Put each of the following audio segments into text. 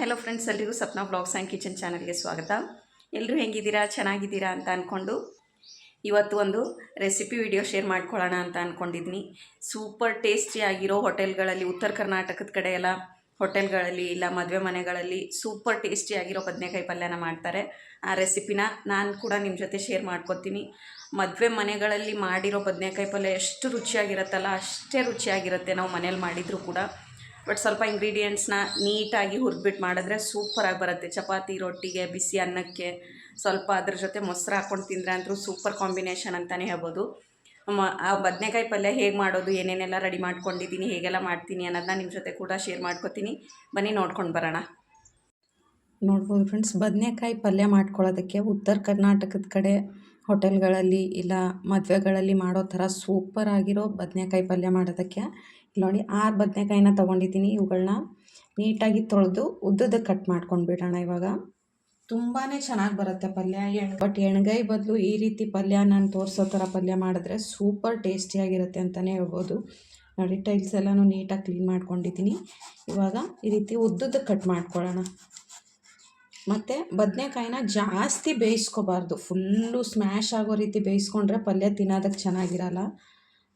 Hello friends ಎಲ್ರಿಗೂ Sapna blogs and kitchen ಚಾನಲ್ಗೆ ಸ್ವಾಗತ. ಎಲ್ಲರೂ ಹೆಂಗಿದ್ದೀರಾ? ಚೆನ್ನಾಗಿದ್ದೀರಾ ಅಂತ ಅಂದ್ಕೊಂಡು ಇವತ್ತು ಒಂದು ರೆಸಿಪಿ ವಿಡಿಯೋ ಶೇರ್ ಮಾಡ್ಕೊಳ್ಳೋಣ ಅಂತ ಅಂದ್ಕೊಂಡಿದ್ದೀನಿ ಸೂಪರ್ ಟೇಸ್ಟಿಯಾಗಿರೋ ಹೋಟೆಲ್ಗಳಲ್ಲಿ, ಉತ್ತರ ಕರ್ನಾಟಕದ ಕಡೆ ಎಲ್ಲ ಹೋಟೆಲ್ಗಳಲ್ಲಿ ಇಲ್ಲ, ಮದುವೆ ಮನೆಗಳಲ್ಲಿ ಸೂಪರ್ ಟೇಸ್ಟಿಯಾಗಿರೋ ಬದನೆಕಾಯಿ ಪಲ್ಯನ ಮಾಡ್ತಾರೆ. ಆ ರೆಸಿಪಿನ ನಾನು ಕೂಡ ನಿಮ್ಮ ಜೊತೆ ಶೇರ್ ಮಾಡ್ಕೊತೀನಿ. ಮದುವೆ ಮನೆಗಳಲ್ಲಿ ಮಾಡಿರೋ ಬದನೆಕಾಯಿ ಪಲ್ಯ ಎಷ್ಟು ರುಚಿಯಾಗಿರುತ್ತಲ್ಲ, ಅಷ್ಟೇ ರುಚಿಯಾಗಿರುತ್ತೆ ನಾವು ಮನೇಲಿ ಮಾಡಿದರೂ ಕೂಡ. ಬಟ್ ಸ್ವಲ್ಪ ಇಂಗ್ರೀಡಿಯೆಂಟ್ಸ್ನ ನೀಟಾಗಿ ಹುರಿದ್ಬಿಟ್ಟು ಮಾಡಿದ್ರೆ ಸೂಪರಾಗಿ ಬರುತ್ತೆ. ಚಪಾತಿ, ರೊಟ್ಟಿಗೆ, ಬಿಸಿ ಅನ್ನಕ್ಕೆ ಸ್ವಲ್ಪ ಅದ್ರ ಜೊತೆ ಮೊಸರು ಹಾಕ್ಕೊಂಡು ತಿಂದರೆ ಅಂತೂ ಸೂಪರ್ ಕಾಂಬಿನೇಷನ್ ಅಂತಲೇ ಹೇಳ್ಬೋದು. ಆ ಬದನೆಕಾಯಿ ಪಲ್ಯ ಹೇಗೆ ಮಾಡೋದು, ಏನೇನೆಲ್ಲ ರೆಡಿ ಮಾಡ್ಕೊಂಡಿದ್ದೀನಿ, ಹೇಗೆಲ್ಲ ಮಾಡ್ತೀನಿ ಅನ್ನೋದನ್ನ ನಿಮ್ಮ ಜೊತೆ ಕೂಡ ಶೇರ್ ಮಾಡ್ಕೊತೀನಿ. ಬನ್ನಿ, ನೋಡ್ಕೊಂಡು ಬರೋಣ. ನೋಡ್ಬೋದು ಫ್ರೆಂಡ್ಸ್ ಬದನೆಕಾಯಿ ಪಲ್ಯ ಮಾಡ್ಕೊಳ್ಳೋದಕ್ಕೆ ಉತ್ತರ ಕರ್ನಾಟಕದ ಕಡೆ ಹೋಟೆಲ್ಗಳಲ್ಲಿ ಇಲ್ಲ ಮದುವೆಗಳಲ್ಲಿ ಮಾಡೋ ಥರ ಸೂಪರ್ ಆಗಿರೋ ಬದನೆಕಾಯಿ ಪಲ್ಯ ಮಾಡೋದಕ್ಕೆ ನೋಡಿ ಆರು ಬದನೆಕಾಯಿನ ತೊಗೊಂಡಿದ್ದೀನಿ ಇವುಗಳನ್ನ ನೀಟಾಗಿ ತೊಳೆದು ಉದ್ದದ ಕಟ್ ಮಾಡ್ಕೊಂಡು ಬಿಡೋಣ ಇವಾಗ. ತುಂಬಾ ಚೆನ್ನಾಗಿ ಬರುತ್ತೆ ಪಲ್ಯ. ಎಣ್ ಬಟ್ ಎಣ್ಗಾಯಿ ಬದಲು ಈ ರೀತಿ ಪಲ್ಯ ನಾನು ತೋರಿಸೋ ಥರ ಪಲ್ಯ ಮಾಡಿದ್ರೆ ಸೂಪರ್ ಟೇಸ್ಟಿಯಾಗಿರುತ್ತೆ ಅಂತಲೇ ಹೇಳ್ಬೋದು. ನೋಡಿ ಟೈಲ್ಸ್ ಎಲ್ಲನೂ ನೀಟಾಗಿ ಕ್ಲೀನ್ ಮಾಡ್ಕೊಂಡಿದ್ದೀನಿ. ಇವಾಗ ಈ ರೀತಿ ಉದ್ದದ ಕಟ್ ಮಾಡ್ಕೊಳ್ಳೋಣ. ಮತ್ತು ಬದನೆಕಾಯಿನ ಜಾಸ್ತಿ ಬೇಯಿಸ್ಕೋಬಾರ್ದು. ಫುಲ್ಲು ಸ್ಮ್ಯಾಶ್ ಆಗೋ ರೀತಿ ಬೇಯಿಸ್ಕೊಂಡ್ರೆ ಪಲ್ಯ ತಿನ್ನೋದಕ್ಕೆ ಚೆನ್ನಾಗಿರಲ್ಲ.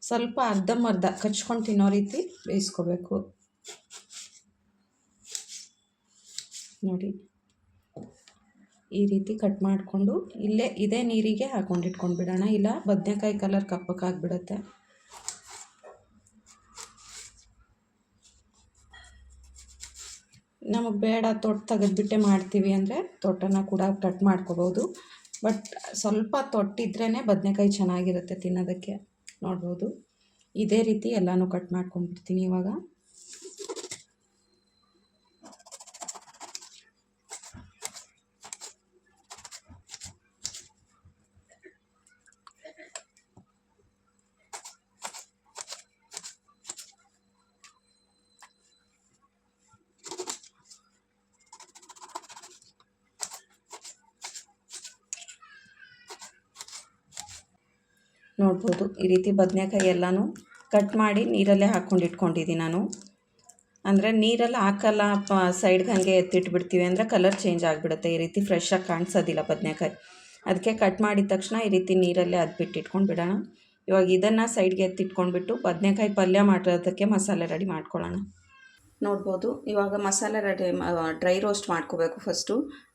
ಸ್ವಲ್ಪ ಅರ್ಧಂಬರ್ಧ ಕಚ್ಕೊಂಡು ತಿನ್ನೋ ರೀತಿ ಬೇಯಿಸ್ಕೋಬೇಕು. ನೋಡಿ. ಈ ರೀತಿ ಕಟ್ ಮಾಡಿಕೊಂಡು ಇಲ್ಲೇ ಇದೇ ನೀರಿಗೆ ಹಾಕೊಂಡು ಬಿಡೋಣ. ಇಲ್ಲ ಬದನೆಕಾಯಿ ಕಲರ್ ಕಪ್ಪಕ್ಕಾಗ್ಬಿಡತ್ತೆ ನಮಗೆ ಬೇಡ ತೊಟ್ಟು ತೆಗೆದ್ಬಿಟ್ಟೆ ಮಾಡ್ತೀವಿ ಅಂದರೆ ತೊಟ್ಟನ್ನು ಕೂಡ ಕಟ್ ಮಾಡ್ಕೋಬೋದು. ಬಟ್ ಸ್ವಲ್ಪ ತೊಟ್ಟಿದ್ರೇ ಬದನೆಕಾಯಿ ಚೆನ್ನಾಗಿರುತ್ತೆ ತಿನ್ನೋದಕ್ಕೆ. ನೋಡ್ಬೋದು. ಇದೇ ರೀತಿ ಎಲ್ಲನೂ ಕಟ್ ಮಾಡ್ಕೊಂಡ್ಬಿಡ್ತೀನಿ ಇವಾಗ. ನೋಡ್ಬೋದು. ಈ ರೀತಿ ಬದನೆಕಾಯಿ ಎಲ್ಲನೂ ಕಟ್ ಮಾಡಿ ನೀರಲ್ಲೇ ಹಾಕ್ಕೊಂಡು ಇಟ್ಕೊಂಡಿದ್ದೀನಿ ನಾನು. ಅಂದರೆ ನೀರಲ್ಲಿ ಹಾಕಲ್ಲ ಸೈಡ್ಗೆ ಹಾಗೆ ಎತ್ತಿಟ್ಬಿಡ್ತೀವಿ ಅಂದರೆ ಕಲರ್ ಚೇಂಜ್ ಆಗಿಬಿಡುತ್ತೆ. ಈ ರೀತಿ ಫ್ರೆಶ್ಶಾಗಿ ಕಾಣಿಸೋದಿಲ್ಲ ಬದನೆಕಾಯಿ. ಅದಕ್ಕೆ ಕಟ್ ಮಾಡಿದ ತಕ್ಷಣ ಈ ರೀತಿ ನೀರಲ್ಲೇ ಅದ್ಬಿಟ್ಟು ಇಟ್ಕೊಂಡು ಬಿಡೋಣ. ಇವಾಗ ಇದನ್ನು ಸೈಡ್ಗೆ ಎತ್ತಿಟ್ಕೊಂಡ್ಬಿಟ್ಟು ಬದನೆಕಾಯಿ ಪಲ್ಯ ಮಾಡೋದಕ್ಕೆ ಮಸಾಲೆ ರೆಡಿ ಮಾಡ್ಕೊಳ್ಳೋಣ. ನೋಡ್ಬೋದು. ಇವಾಗ ಮಸಾಲೆ ರೆಡಿ ಡ್ರೈ ರೋಸ್ಟ್ ಮಾಡ್ಕೋಬೇಕು ಫಸ್ಟು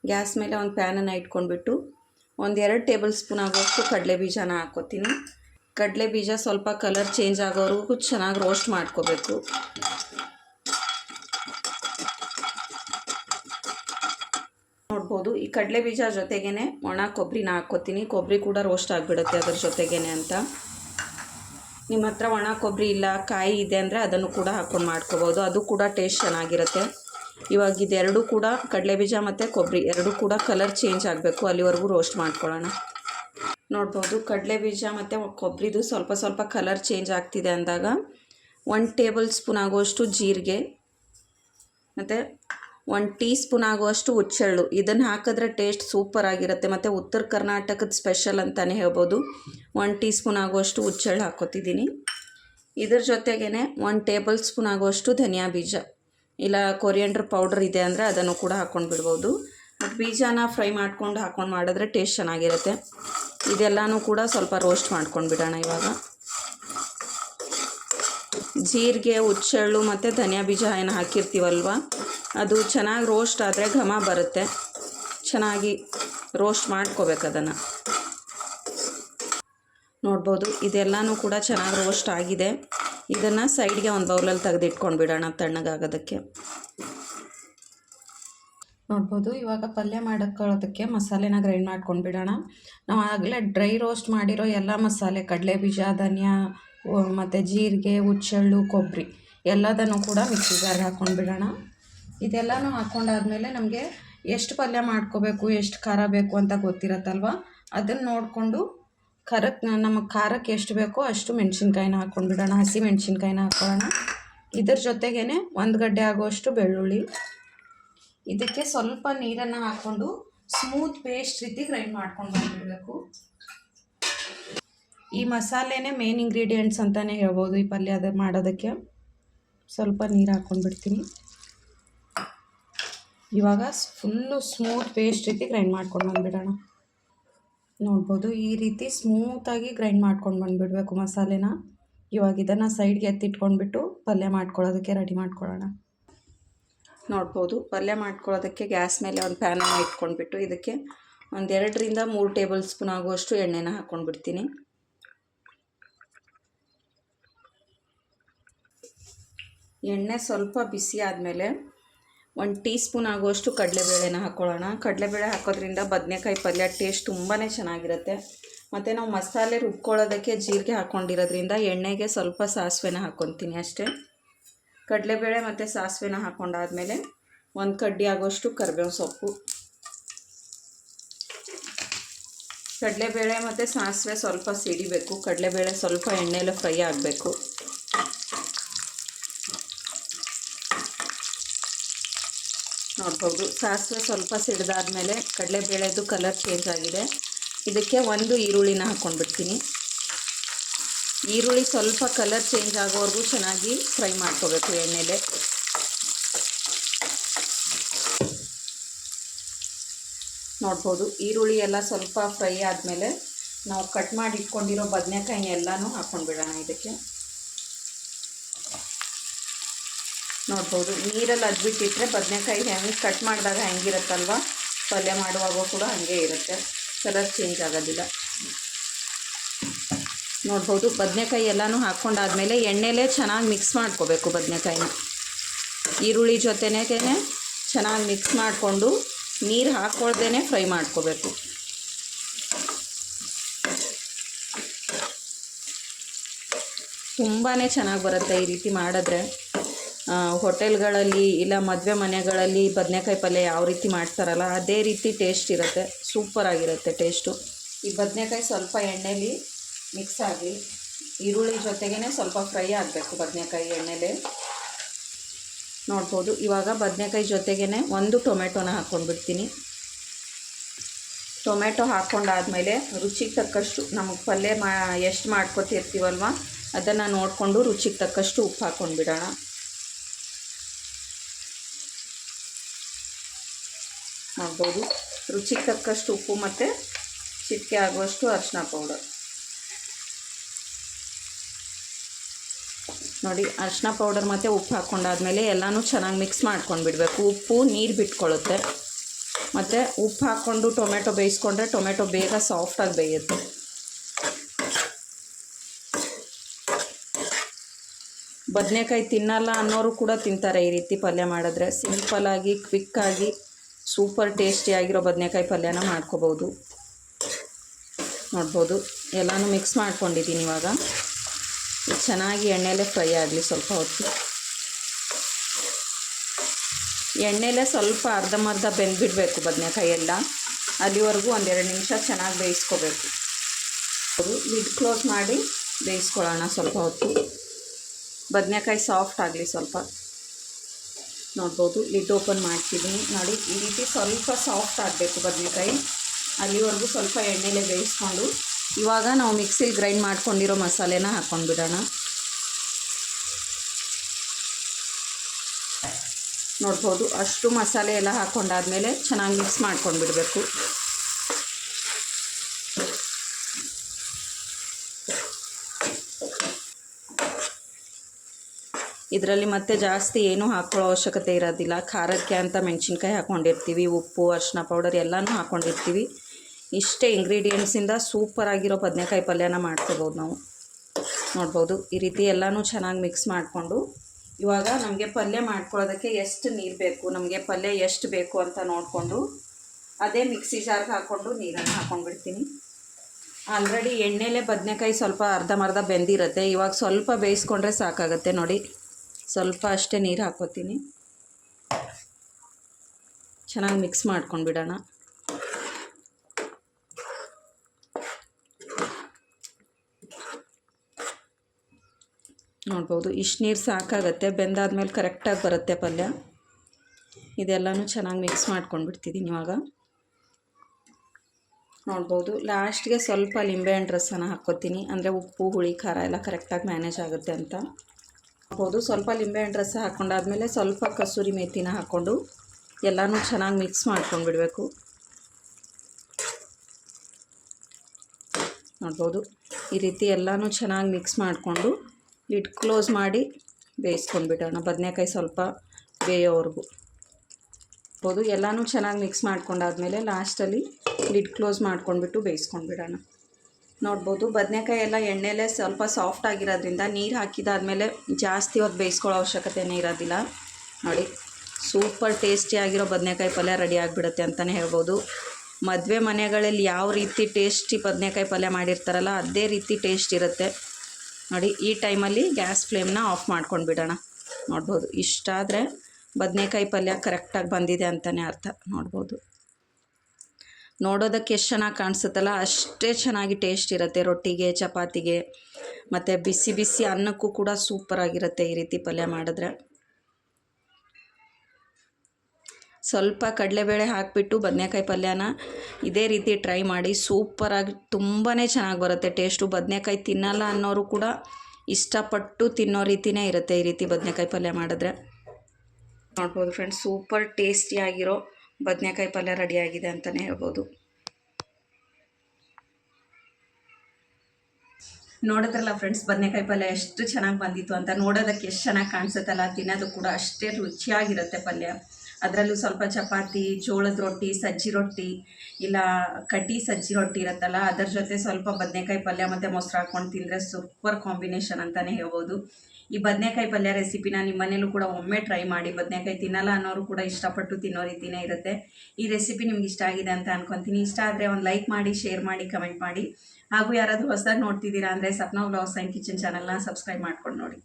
ಗ್ಯಾಸ್ ಮೇಲೆ ಒಂದು ಪ್ಯಾನನ್ನು ಇಟ್ಕೊಂಡ್ಬಿಟ್ಟು ಒಂದು ಎರಡು ಟೇಬಲ್ ಸ್ಪೂನ್ ಆಗೋಷ್ಟು ಕಡಲೆ ಬೀಜನ ಹಾಕ್ಕೋತೀನಿ. ಕಡಲೆ ಬೀಜ ಸ್ವಲ್ಪ ಕಲರ್ ಚೇಂಜ್ ಆಗೋವರೆಗೂ ಚೆನ್ನಾಗಿ ರೋಸ್ಟ್ ಮಾಡ್ಕೋಬೇಕು. ನೋಡ್ಬೋದು, ಈ ಕಡಲೆ ಬೀಜ ಜೊತೆಗೇ ಒಣ ಕೊಬ್ಬರಿನ ಹಾಕ್ಕೋತೀನಿ. ಕೊಬ್ಬರಿ ಕೂಡ ರೋಸ್ಟ್ ಆಗಿಬಿಡುತ್ತೆ ಅದ್ರ ಜೊತೆಗೇನೆ ಅಂತ. ನಿಮ್ಮ ಹತ್ರ ಒಣ ಕೊಬ್ಬರಿ ಇಲ್ಲ, ಕಾಯಿ ಇದೆ ಅಂದರೆ ಅದನ್ನು ಕೂಡ ಹಾಕ್ಕೊಂಡು ಮಾಡ್ಕೋಬೋದು. ಅದು ಕೂಡ ಟೇಸ್ಟ್ ಚೆನ್ನಾಗಿರುತ್ತೆ. ಇವಾಗ ಇದೆರಡು ಕೂಡ ಕಡಲೆ ಬೀಜ ಮತ್ತು ಕೊಬ್ಬರಿ, ಎರಡೂ ಕೂಡ ಕಲರ್ ಚೇಂಜ್ ಆಗಬೇಕು. ಅಲ್ಲಿವರೆಗೂ ರೋಸ್ಟ್ ಮಾಡ್ಕೊಳ್ಳೋಣ. ನೋಡ್ಬೋದು, ಕಡಲೆ ಬೀಜ ಮತ್ತು ಕೊಬ್ಬರಿದು ಸ್ವಲ್ಪ ಸ್ವಲ್ಪ ಕಲರ್ ಚೇಂಜ್ ಆಗ್ತಿದೆ ಅಂದಾಗ ಒನ್ ಟೇಬಲ್ ಸ್ಪೂನ್ ಆಗುವಷ್ಟು ಜೀರಿಗೆ, ಮತ್ತು ಒನ್ ಟೀ ಸ್ಪೂನ್ ಆಗುವಷ್ಟು ಹುಚ್ಚೆಳ್ಳು. ಇದನ್ನು ಹಾಕಿದ್ರೆ ಟೇಸ್ಟ್ ಸೂಪರ್ ಆಗಿರುತ್ತೆ. ಮತ್ತು ಉತ್ತರ ಕರ್ನಾಟಕದ ಸ್ಪೆಷಲ್ ಅಂತಲೇ ಹೇಳ್ಬೋದು. ಒನ್ ಟೀ ಸ್ಪೂನ್ ಆಗುವಷ್ಟು ಹುಚ್ಚೆಳ್ಳು ಹಾಕ್ಕೊತಿದ್ದೀನಿ. ಇದ್ರ ಜೊತೆಗೇ ಒನ್ ಟೇಬಲ್ ಸ್ಪೂನ್ ಆಗುವಷ್ಟು ಧನಿಯಾ ಬೀಜ. ಇಲ್ಲ ಕೊರಿಯಂಡ್ರ್ ಪೌಡ್ರ್ ಇದೆ ಅಂದರೆ ಅದನ್ನು ಕೂಡ ಹಾಕ್ಕೊಂಡು ಬಿಡ್ಬೋದು. ಮತ್ತು ಬೀಜನ ಫ್ರೈ ಮಾಡ್ಕೊಂಡು ಹಾಕ್ಕೊಂಡು ಮಾಡಿದ್ರೆ ಟೇಸ್ಟ್ ಚೆನ್ನಾಗಿರುತ್ತೆ. ಇದೆಲ್ಲನೂ ಕೂಡ ಸ್ವಲ್ಪ ರೋಸ್ಟ್ ಮಾಡ್ಕೊಂಡು ಬಿಡೋಣ ಇವಾಗ. ಜೀರಿಗೆ, ಹುಚ್ಚೆಳ್ಳು ಮತ್ತು ಧನಿಯಾ ಬೀಜ ಏನು ಹಾಕಿರ್ತೀವಲ್ವ, ಅದು ಚೆನ್ನಾಗಿ ರೋಸ್ಟ್ ಆದರೆ ಘಮ ಬರುತ್ತೆ. ಚೆನ್ನಾಗಿ ರೋಸ್ಟ್ ಮಾಡ್ಕೋಬೇಕು ಅದನ್ನು. ನೋಡ್ಬೋದು, ಇದೆಲ್ಲನೂ ಕೂಡ ಚೆನ್ನಾಗಿ ರೋಸ್ಟ್ ಆಗಿದೆ. ಇದನ್ನು ಸೈಡ್ಗೆ ಒಂದು ಬೌಲಲ್ಲಿ ತೆಗೆದಿಟ್ಕೊಂಡು ಬಿಡೋಣ ತಣ್ಣಗಾಗೋದಕ್ಕೆ. ನೋಡ್ಬೋದು, ಇವಾಗ ಪಲ್ಯ ಮಾಡ್ಕೊಳ್ಳೋದಕ್ಕೆ ಮಸಾಲೆನ ಗ್ರೈಂಡ್ ಮಾಡ್ಕೊಂಡು ಬಿಡೋಣ. ನಾವು ಆಗಲೇ ಡ್ರೈ ರೋಸ್ಟ್ ಮಾಡಿರೋ ಎಲ್ಲ ಮಸಾಲೆ ಕಡಲೆ ಬೀಜ ಧನಿಯಾ ಮತ್ತು ಜೀರಿಗೆ, ಹುಚ್ಚೆಳ್ಳು ಕೊಬ್ಬರಿ ಎಲ್ಲದನ್ನು ಕೂಡ ಮಿಕ್ಸಿ ಜಾರ್ಗೆ ಹಾಕ್ಕೊಂಡು ಬಿಡೋಣ. ಇದೆಲ್ಲನೂ ಹಾಕ್ಕೊಂಡಾದ್ಮೇಲೆ ನಮಗೆ ಎಷ್ಟು ಪಲ್ಯ ಮಾಡ್ಕೋಬೇಕು, ಎಷ್ಟು ಖಾರ ಬೇಕು ಅಂತ ಗೊತ್ತಿರತ್ತಲ್ವ? ಅದನ್ನು ನೋಡಿಕೊಂಡು ಖಾರಕ್ಕೆ ನಮಗೆ ಖಾರಕ್ಕೆ ಎಷ್ಟು ಬೇಕೋ ಅಷ್ಟು ಮೆಣಸಿನ್ಕಾಯಿನ ಹಾಕ್ಕೊಂಡು ಬಿಡೋಣ, ಹಸಿ ಮೆಣಸಿನ್ಕಾಯಿನ ಹಾಕ್ಕೊಳ್ಳೋಣ ಇದ್ರ ಜೊತೆಗೇ ಒಂದು ಗಡ್ಡೆ ಆಗೋಷ್ಟು ಬೆಳ್ಳುಳ್ಳಿ. ಇದಕ್ಕೆ ಸ್ವಲ್ಪ ನೀರನ್ನು ಹಾಕ್ಕೊಂಡು ಸ್ಮೂತ್ ಪೇಸ್ಟ್ ರೀತಿ ಗ್ರೈಂಡ್ ಮಾಡ್ಕೊಂಡು ಬಂದುಬಿಡಬೇಕು ಈ ಮಸಾಲೆನೇ ಮೇನ್ ಇಂಗ್ರೀಡಿಯೆಂಟ್ಸ್ ಅಂತಲೇ ಹೇಳ್ಬೋದು ಈ ಪಲ್ಯ ಅದು ಮಾಡೋದಕ್ಕೆ. ಸ್ವಲ್ಪ ನೀರು ಹಾಕ್ಕೊಂಡ್ಬಿಡ್ತೀನಿ ಇವಾಗ ಫುಲ್ಲು ಸ್ಮೂತ್ ಪೇಸ್ಟ್ ರೀತಿ ಗ್ರೈಂಡ್ ಮಾಡ್ಕೊಂಡು ಬಂದುಬಿಡೋಣ. ನೋಡ್ಬೋದು. ಈ ರೀತಿ ಸ್ಮೂತಾಗಿ ಗ್ರೈಂಡ್ ಮಾಡ್ಕೊಂಡು ಬಂದುಬಿಡ್ಬೇಕು ಮಸಾಲೆನ. ಇವಾಗ ಇದನ್ನು ಸೈಡ್ಗೆ ಎತ್ತಿಟ್ಕೊಂಡ್ಬಿಟ್ಟು ಪಲ್ಯ ಮಾಡ್ಕೊಳ್ಳೋದಕ್ಕೆ ರೆಡಿ ಮಾಡ್ಕೊಳ್ಳೋಣ. ನೋಡ್ಬೋದು. ಪಲ್ಯ ಮಾಡ್ಕೊಳ್ಳೋದಕ್ಕೆ ಗ್ಯಾಸ್ ಮೇಲೆ ಒಂದು ಪ್ಯಾನನ್ನು ಇಟ್ಕೊಂಡ್ಬಿಟ್ಟು ಇದಕ್ಕೆ ಒಂದು ಎರಡರಿಂದ ಮೂರು ಟೇಬಲ್ ಸ್ಪೂನ್ ಆಗುವಷ್ಟು ಎಣ್ಣೆನ ಹಾಕ್ಕೊಂಡ್ಬಿಡ್ತೀನಿ ಎಣ್ಣೆ ಸ್ವಲ್ಪ ಬಿಸಿ ಆದಮೇಲೆ ಒಂದು ಟೀ ಸ್ಪೂನ್ ಆಗುವಷ್ಟು ಕಡಲೆಬೇಳೆನ ಹಾಕ್ಕೊಳ್ಳೋಣ ಕಡಲೆಬೇಳೆ ಹಾಕೋದ್ರಿಂದ ಬದನೆಕಾಯಿ ಪಲ್ಯ ಟೇಸ್ಟ್ ತುಂಬಾ ಚೆನ್ನಾಗಿರುತ್ತೆ. ಮತ್ತು ನಾವು ಮಸಾಲೆ ರುಬ್ಕೊಳ್ಳೋದಕ್ಕೆ ಜೀರಿಗೆ ಹಾಕ್ಕೊಂಡಿರೋದ್ರಿಂದ ಎಣ್ಣೆಗೆ ಸ್ವಲ್ಪ ಸಾಸಿವೆನ ಹಾಕ್ಕೊತೀನಿ ಅಷ್ಟೇ. ಕಡಲೆಬೇಳೆ ಮತ್ತು ಸಾಸಿವೆನ ಹಾಕ್ಕೊಂಡಾದಮೇಲೆ ಒಂದು ಕಡ್ಡಿ ಆಗೋಷ್ಟು ಕರಿಬೇವು ಸೊಪ್ಪು. ಕಡಲೆಬೇಳೆ ಮತ್ತು ಸಾಸಿವೆ ಸ್ವಲ್ಪ ಸಿಡಿಬೇಕು. ಕಡಲೆಬೇಳೆ ಸ್ವಲ್ಪ ಎಣ್ಣೆಯಲ್ಲಿ ಫ್ರೈ ಆಗಬೇಕು. ನೋಡ್ಬೋದು ಸಾಸಿವೆ ಸ್ವಲ್ಪ ಸಿಡಿದಾದ್ಮೇಲೆ ಕಡಲೆಬೇಳೆದು ಕಲರ್ ಚೇಂಜ್ ಆಗಿದೆ. ಇದಕ್ಕೆ ಒಂದು ಈರುಳ್ಳಿನ ಹಾಕ್ಕೊಂಡ್ಬಿಡ್ತೀನಿ. ಈರುಳ್ಳಿ ಸ್ವಲ್ಪ ಕಲರ್ ಚೇಂಜ್ ಆಗೋವರೆಗೂ ಚೆನ್ನಾಗಿ ಫ್ರೈ ಮಾಡ್ಕೋಬೇಕು ಎಣ್ಣೆಲೆ. ನೋಡ್ಬೋದು, ಈರುಳ್ಳಿ ಎಲ್ಲ ಸ್ವಲ್ಪ ಫ್ರೈ ಆದಮೇಲೆ ನಾವು ಕಟ್ ಮಾಡಿ ಇಟ್ಕೊಂಡಿರೋ ಬದನೆಕಾಯಿ ಎಲ್ಲನೂ ಹಾಕ್ಕೊಂಡ್ಬಿಡೋಣ ಇದಕ್ಕೆ. ನೋಡ್ಬೋದು. ನೀರಲ್ಲಿ ಅದ್ಬಿಟ್ಟಿಟ್ರೆ ಬದನೆಕಾಯಿ ಹೆಂಗೆ ಕಟ್ ಮಾಡಿದಾಗ ಹೆಂಗಿರುತ್ತಲ್ವ? ಪಲ್ಯ ಮಾಡುವಾಗ ಕೂಡ ಹಾಗೆ ಇರುತ್ತೆ. ಕಲರ್ ಚೇಂಜ್ ಆಗೋದಿಲ್ಲ. ನೋಡ್ಬೋದು, ಬದನೆಕಾಯಿ ಎಲ್ಲನೂ ಹಾಕ್ಕೊಂಡಾದ್ಮೇಲೆ ಎಣ್ಣೆಲೇ ಚೆನ್ನಾಗಿ ಮಿಕ್ಸ್ ಮಾಡ್ಕೋಬೇಕು ಬದನೆಕಾಯಿನ. ಈರುಳ್ಳಿ ಜೊತೆನೇ ಚೆನ್ನಾಗಿ ಮಿಕ್ಸ್ ಮಾಡಿಕೊಂಡು ನೀರು ಹಾಕ್ಕೊಳ್ದೇ ಫ್ರೈ ಮಾಡ್ಕೋಬೇಕು. ತುಂಬಾ ಚೆನ್ನಾಗಿ ಬರುತ್ತೆ ಈ ರೀತಿ ಮಾಡಿದ್ರೆ. ಹೋಟೆಲ್ಗಳಲ್ಲಿ ಇಲ್ಲ ಮದುವೆ ಮನೆಗಳಲ್ಲಿ ಬದನೆಕಾಯಿ ಪಲ್ಯ ಯಾವ ರೀತಿ ಮಾಡ್ತಾರಲ್ಲ, ಅದೇ ರೀತಿ ಟೇಸ್ಟ್ ಇರುತ್ತೆ. ಸೂಪರಾಗಿರುತ್ತೆ ಟೇಸ್ಟು ಈ ಬದನೆಕಾಯಿ ಸ್ವಲ್ಪ ಎಣ್ಣೆಲಿ ಮಿಕ್ಸ್ ಆಗಲಿ ಈರುಳ್ಳಿ ಜೊತೆಗೇ ಸ್ವಲ್ಪ ಫ್ರೈ ಆಗಬೇಕು ಬದನೆಕಾಯಿ ಎಣ್ಣೆಲಿ. ನೋಡ್ಬೋದು, ಇವಾಗ ಬದನೆಕಾಯಿ ಜೊತೆಗೇ ಒಂದು ಟೊಮೆಟೊನ ಹಾಕ್ಕೊಂಡ್ಬಿಡ್ತೀನಿ ಟೊಮೆಟೊ ಹಾಕ್ಕೊಂಡಾದಮೇಲೆ ರುಚಿಗೆ ತಕ್ಕಷ್ಟು, ನಮಗೆ ಪಲ್ಯ ಮಾ, ಎಷ್ಟು ಮಾಡ್ಕೊತಿರ್ತೀವಲ್ವ, ಅದನ್ನು ನೋಡಿಕೊಂಡು ರುಚಿಗೆ ತಕ್ಕಷ್ಟು ಉಪ್ಪು ಹಾಕ್ಕೊಂಡ್ಬಿಡೋಣ ಮಾಡ್ಬೋದು. ರುಚಿಗೆ ತಕ್ಕಷ್ಟು ಉಪ್ಪು ಮತ್ತು ಚಿಟಿಕೆ ಆಗುವಷ್ಟು ಅರಿಶಿನ ಪೌಡರ್ ನೋಡಿ, ಅರಿಶಿನ ಪೌಡರ್ ಮತ್ತು ಉಪ್ಪು ಹಾಕ್ಕೊಂಡಾದ್ಮೇಲೆ ಎಲ್ಲನೂ ಚೆನ್ನಾಗಿ ಮಿಕ್ಸ್ ಮಾಡ್ಕೊಂಡು ಬಿಡಬೇಕು ಉಪ್ಪು, ನೀರು ಬಿಟ್ಕೊಳ್ಳುತ್ತೆ ಮತ್ತು ಉಪ್ಪು ಹಾಕ್ಕೊಂಡು ಟೊಮೆಟೊ ಬೇಯಿಸ್ಕೊಂಡ್ರೆ ಟೊಮೆಟೊ ಬೇಗ ಸಾಫ್ಟಾಗಿ ಬೇಯುತ್ತೆ. ಬದನೆಕಾಯಿ ತಿನ್ನಲ್ಲ ಅನ್ನೋರು ಕೂಡ ತಿಂತಾರೆ ಈ ರೀತಿ ಪಲ್ಯ ಮಾಡಿದ್ರೆ. ಸಿಂಪಲ್ಲಾಗಿ ಕ್ವಿಕ್ಕಾಗಿ ಸೂಪರ್ ಟೇಸ್ಟಿಯಾಗಿರೋ ಬದನೆಕಾಯಿ ಪಲ್ಯನ ಮಾಡ್ಕೋಬೋದು. ನೋಡ್ಬೋದು. ಎಲ್ಲನೂ ಮಿಕ್ಸ್ ಮಾಡ್ಕೊಂಡಿದ್ದೀನಿ ಇವಾಗ. ಚೆನ್ನಾಗಿ ಎಣ್ಣೆಲೇ ಫ್ರೈ ಆಗಲಿ ಸ್ವಲ್ಪ ಹೊತ್ತು. ಎಣ್ಣೆಲೇ ಸ್ವಲ್ಪ ಅರ್ಧಂಬರ್ಧ ಬೆಂದ್ಬಿಡಬೇಕು ಬದನೆಕಾಯಿ ಎಲ್ಲ ಅಲ್ಲಿವರೆಗೂ ಒಂದೆರಡು ನಿಮಿಷ ಚೆನ್ನಾಗಿ ಬೇಯಿಸ್ಕೋಬೇಕು. ಲಿಡ್ ಕ್ಲೋಸ್ ಮಾಡಿ ಬೇಯಿಸ್ಕೊಳ್ಳೋಣ ಸ್ವಲ್ಪ ಹೊತ್ತು. ಬದನೆಕಾಯಿ ಸಾಫ್ಟ್ ಆಗಲಿ ಸ್ವಲ್ಪ. ನೋಡ್ಬೋದು. ಲಿಡ್ ಓಪನ್ ಮಾಡ್ತಿದ್ದೀನಿ ನೋಡಿ, ಈ ರೀತಿ ಸ್ವಲ್ಪ ಸಾಫ್ಟ್ ಆಗಬೇಕು ಬದನೆಕಾಯಿ. ಅಲ್ಲಿವರೆಗೂ ಸ್ವಲ್ಪ ಎಣ್ಣೆಲೆ ಬೇಯಿಸ್ಕೊಂಡು. ಇವಾಗ ನಾವು ಮಿಕ್ಸಿಲಿ ಗ್ರೈಂಡ್ ಮಾಡ್ಕೊಂಡಿರೋ ಮಸಾಲೆನ ಹಾಕ್ಕೊಂಡ್ಬಿಡೋಣ ನೋಡ್ಬೋದು, ಅಷ್ಟು ಮಸಾಲೆ ಎಲ್ಲ ಹಾಕ್ಕೊಂಡಾದ್ಮೇಲೆ ಚೆನ್ನಾಗಿ ಮಿಕ್ಸ್ ಮಾಡ್ಕೊಂಡು ಬಿಡಬೇಕು ಇದರಲ್ಲಿ ಮತ್ತೆ ಜಾಸ್ತಿ ಏನೂ ಹಾಕೊಳ್ಳೋ ಅವಶ್ಯಕತೆ ಇರೋದಿಲ್ಲ. ಖಾರಕ್ಕೆ ಅಂತ ಮೆಣಸಿನ್ಕಾಯಿ ಹಾಕ್ಕೊಂಡಿರ್ತೀವಿ ಉಪ್ಪು ಅರಿಶಿನ ಪೌಡರ್ ಎಲ್ಲನೂ ಹಾಕ್ಕೊಂಡಿರ್ತೀವಿ ಇಷ್ಟೇ ಇಂಗ್ರೀಡಿಯೆಂಟ್ಸಿಂದ ಸೂಪರಾಗಿರೋ ಬದನೆಕಾಯಿ ಪಲ್ಯನ ಮಾಡ್ಕೋಬೋದು ನಾವು. ನೋಡ್ಬೋದು, ಈ ರೀತಿ ಎಲ್ಲನೂ ಚೆನ್ನಾಗಿ ಮಿಕ್ಸ್ ಮಾಡಿಕೊಂಡು ಇವಾಗ ನಮಗೆ ಪಲ್ಯ ಮಾಡ್ಕೊಳ್ಳೋದಕ್ಕೆ ಎಷ್ಟು ನೀರು ಬೇಕು, ನಮಗೆ ಪಲ್ಯ ಎಷ್ಟು ಬೇಕು ಅಂತ ನೋಡಿಕೊಂಡು ಅದೇ ಮಿಕ್ಸಿ ಜಾರ್ಗೆ ಹಾಕ್ಕೊಂಡು ನೀರನ್ನು ಹಾಕ್ಕೊಂಡ್ಬಿಡ್ತೀನಿ ಆಲ್ರೆಡಿ ಎಣ್ಣೆಲೆ ಬದನೆಕಾಯಿ ಸ್ವಲ್ಪ ಅರ್ಧಂಬರ್ಧ ಬೆಂದಿರುತ್ತೆ. ಇವಾಗ ಸ್ವಲ್ಪ ಬೇಯಿಸ್ಕೊಂಡ್ರೆ ಸಾಕಾಗುತ್ತೆ ನೋಡಿ. ಸ್ವಲ್ಪ ಅಷ್ಟೇ ನೀರು ಹಾಕೋತೀನಿ ಚೆನ್ನಾಗಿ ಮಿಕ್ಸ್ ಮಾಡ್ಕೊಂಡು ಬಿಡೋಣ. ನೋಡ್ಬೋದು, ಇಷ್ಟು ನೀರು ಸಾಕಾಗತ್ತೆ, ಬೆಂದಾದ್ಮೇಲೆ ಕರೆಕ್ಟಾಗಿ ಬರುತ್ತೆ ಪಲ್ಯ. ಇದೆಲ್ಲನೂ ಚೆನ್ನಾಗಿ ಮಿಕ್ಸ್ ಮಾಡ್ಕೊಂಡು ಬಿಡ್ತಿದ್ದೀನಿ ಇವಾಗ. ನೋಡ್ಬೋದು ಲಾಸ್ಟ್ಗೆ ಸ್ವಲ್ಪ ಲಿಂಬೆಹಣ್ಣು ರಸನ ಹಾಕ್ಕೋತೀನಿ. ಅಂದರೆ ಉಪ್ಪು, ಹುಳಿ, ಖಾರ ಎಲ್ಲ ಕರೆಕ್ಟಾಗಿ ಮ್ಯಾನೇಜ್ ಆಗುತ್ತೆ ಅಂತ. ನೋಡ್ಬೋದು ಸ್ವಲ್ಪ ಲಿಂಬೆಹಣ್ಣು ರಸ ಹಾಕ್ಕೊಂಡಾದ್ಮೇಲೆ ಸ್ವಲ್ಪ ಕಸೂರಿ ಮೇಥಿನ ಹಾಕ್ಕೊಂಡು ಎಲ್ಲನೂ ಚೆನ್ನಾಗಿ ಮಿಕ್ಸ್ ಮಾಡ್ಕೊಂಡು ಬಿಡಬೇಕು ನೋಡ್ಬೋದು. ಈ ರೀತಿ ಎಲ್ಲನೂ ಚೆನ್ನಾಗಿ ಮಿಕ್ಸ್ ಮಾಡಿಕೊಂಡು ಲಿಡ್ ಕ್ಲೋಸ್ ಮಾಡಿ ಬೇಯಿಸ್ಕೊಂಡು ಬಿಡೋಣ ಬದನೆಕಾಯಿ ಸ್ವಲ್ಪ ಬೇಯೋವರೆಗೂ. ಹೌದು ಎಲ್ಲನೂ ಚೆನ್ನಾಗಿ ಮಿಕ್ಸ್ ಮಾಡ್ಕೊಂಡಾದ್ಮೇಲೆ ಲಾಸ್ಟಲ್ಲಿ ಲಿಡ್ ಕ್ಲೋಸ್ ಮಾಡ್ಕೊಂಡ್ಬಿಟ್ಟು ಬೇಯಿಸ್ಕೊಂಡು ಬಿಡೋಣ ನೋಡ್ಬೋದು. ಬದನೆಕಾಯಿ ಎಲ್ಲ ಎಣ್ಣೆಲೇ ಸ್ವಲ್ಪ ಸಾಫ್ಟ್ ಆಗಿರೋದ್ರಿಂದ ನೀರು ಹಾಕಿದಾದಮೇಲೆ ಜಾಸ್ತಿ ಹೊತ್ತು ಬೇಯಿಸ್ಕೊಳ್ಳೋ ಅವಶ್ಯಕತೆನೇ ಇರೋದಿಲ್ಲ. ನೋಡಿ ಸೂಪರ್ ಟೇಸ್ಟಿಯಾಗಿರೋ ಬದನೆಕಾಯಿ ಪಲ್ಯ ರೆಡಿ ಆಗಿಬಿಡುತ್ತೆ ಅಂತಲೇ ಹೇಳ್ಬೋದು. ಮದುವೆ ಮನೆಗಳಲ್ಲಿ ಯಾವ ರೀತಿ ಟೇಸ್ಟಿ ಬದನೆಕಾಯಿ ಪಲ್ಯ ಮಾಡಿರ್ತಾರಲ್ಲ, ಅದೇ ರೀತಿ ಟೇಸ್ಟ್ ಇರುತ್ತೆ. ನೋಡಿ, ಈ ಟೈಮಲ್ಲಿ ಗ್ಯಾಸ್ ಫ್ಲೇಮ್ನ ಆಫ್ ಮಾಡ್ಕೊಂಡು ಬಿಡೋಣ. ನೋಡ್ಬೋದು, ಇಷ್ಟಾದರೆ ಬದನೆಕಾಯಿ ಪಲ್ಯ ಕರೆಕ್ಟಾಗಿ ಬಂದಿದೆ ಅಂತಲೇ ಅರ್ಥ. ನೋಡ್ಬೋದು. ನೋಡೋದಕ್ಕೆ ಎಷ್ಟು ಚೆನ್ನಾಗಿ ಕಾಣಿಸುತ್ತಲ್ಲ, ಅಷ್ಟೇ ಚೆನ್ನಾಗಿ ಟೇಸ್ಟ್ ಇರುತ್ತೆ ರೊಟ್ಟಿಗೆ, ಚಪಾತಿಗೆ. ಮತ್ತು ಬಿಸಿ ಬಿಸಿ ಅನ್ನಕ್ಕೂ ಕೂಡ ಸೂಪರಾಗಿರುತ್ತೆ ಈ ರೀತಿ ಪಲ್ಯ ಮಾಡಿದ್ರೆ. ಸ್ವಲ್ಪ ಕಡಲೆಬೇಳೆ ಹಾಕಿಬಿಟ್ಟು ಬದನೆಕಾಯಿ ಪಲ್ಯನ ಇದೇ ರೀತಿ ಟ್ರೈ ಮಾಡಿ ಸೂಪರಾಗಿ ತುಂಬಾ ಚೆನ್ನಾಗಿ ಬರುತ್ತೆ ಟೇಸ್ಟು ಬದನೆಕಾಯಿ ತಿನ್ನಲ್ಲ ಅನ್ನೋರು ಕೂಡ ಇಷ್ಟಪಟ್ಟು ತಿನ್ನೋ ರೀತಿಯೇ ಇರುತ್ತೆ ಈ ರೀತಿ ಬದನೆಕಾಯಿ ಪಲ್ಯ ಮಾಡಿದ್ರೆ. ನೋಡ್ಬೋದು ಫ್ರೆಂಡ್ಸ್ ಸೂಪರ್ ಟೇಸ್ಟಿಯಾಗಿರೋ ಬದನೆಕಾಯಿ ಪಲ್ಯ ರೆಡಿಯಾಗಿದೆ ಅಂತಲೇ ಹೇಳ್ಬೋದು. ನೋಡಿದ್ರಲ್ಲ ಫ್ರೆಂಡ್ಸ್ ಬದನೆಕಾಯಿ ಪಲ್ಯ ಎಷ್ಟು ಚೆನ್ನಾಗಿ ಬಂದಿತ್ತು ಅಂತ. ನೋಡೋದಕ್ಕೆ ಎಷ್ಟು ಚೆನ್ನಾಗಿ ಕಾಣಿಸುತ್ತಲ್ಲ, ತಿನ್ನೋದು ಕೂಡ ಅಷ್ಟೇ ರುಚಿಯಾಗಿರುತ್ತೆ ಪಲ್ಯ. ಅದರಲ್ಲೂ ಸ್ವಲ್ಪ ಚಪಾತಿ, ಜೋಳದ ರೊಟ್ಟಿ, ಸಜ್ಜಿ ರೊಟ್ಟಿ, ಇಲ್ಲ ಕಟ್ಟಿ ಸಜ್ಜಿ ರೊಟ್ಟಿ ಇರುತ್ತಲ್ಲ, ಅದರ ಜೊತೆ ಸ್ವಲ್ಪ ಬದನೆಕಾಯಿ ಪಲ್ಯ ಮತ್ತು ಮೊಸರು ಹಾಕ್ಕೊಂಡು ತಿಂದರೆ ಸೂಪರ್ ಕಾಂಬಿನೇಷನ್ ಅಂತಲೇ ಹೇಳ್ಬೋದು. ಈ ಬದನೆಕಾಯಿ ಪಲ್ಯ ರೆಸಿಪಿನ ನಿಮ್ಮ ಮನೇಲೂ ಕೂಡ ಒಮ್ಮೆ ಟ್ರೈ ಮಾಡಿ, ಬದನೆಕಾಯಿ ತಿನ್ನಲ್ಲ ಅನ್ನೋರು ಕೂಡ ಇಷ್ಟಪಟ್ಟು ತಿನ್ನೋ ರೀತಿಯೇ ಇರುತ್ತೆ. ಈ ರೆಸಿಪಿ ನಿಮ್ಗೆ ಇಷ್ಟ ಆಗಿದೆ ಅಂತ ಅನ್ಕೊತೀನಿ. ಇಷ್ಟ ಆದರೆ ಒಂದು ಲೈಕ್ ಮಾಡಿ ಶೇರ್ ಮಾಡಿ ಕಮೆಂಟ್ ಮಾಡಿ. ಹಾಗೂ ಯಾರಾದರೂ ಹೊಸದಾಗಿ ನೋಡ್ತಿದ್ದೀರಾ ಅಂದರೆ ಸಪ್ನಾ ವ್ಲಾಗ್ಸ್ ಆ್ಯಂಡ್ ಕಿಚನ್ ಚಾನಲ್ನ ಸಬ್ಸ್ಕ್ರೈಬ್ ಮಾಡ್ಕೊಂಡು ನೋಡಿ.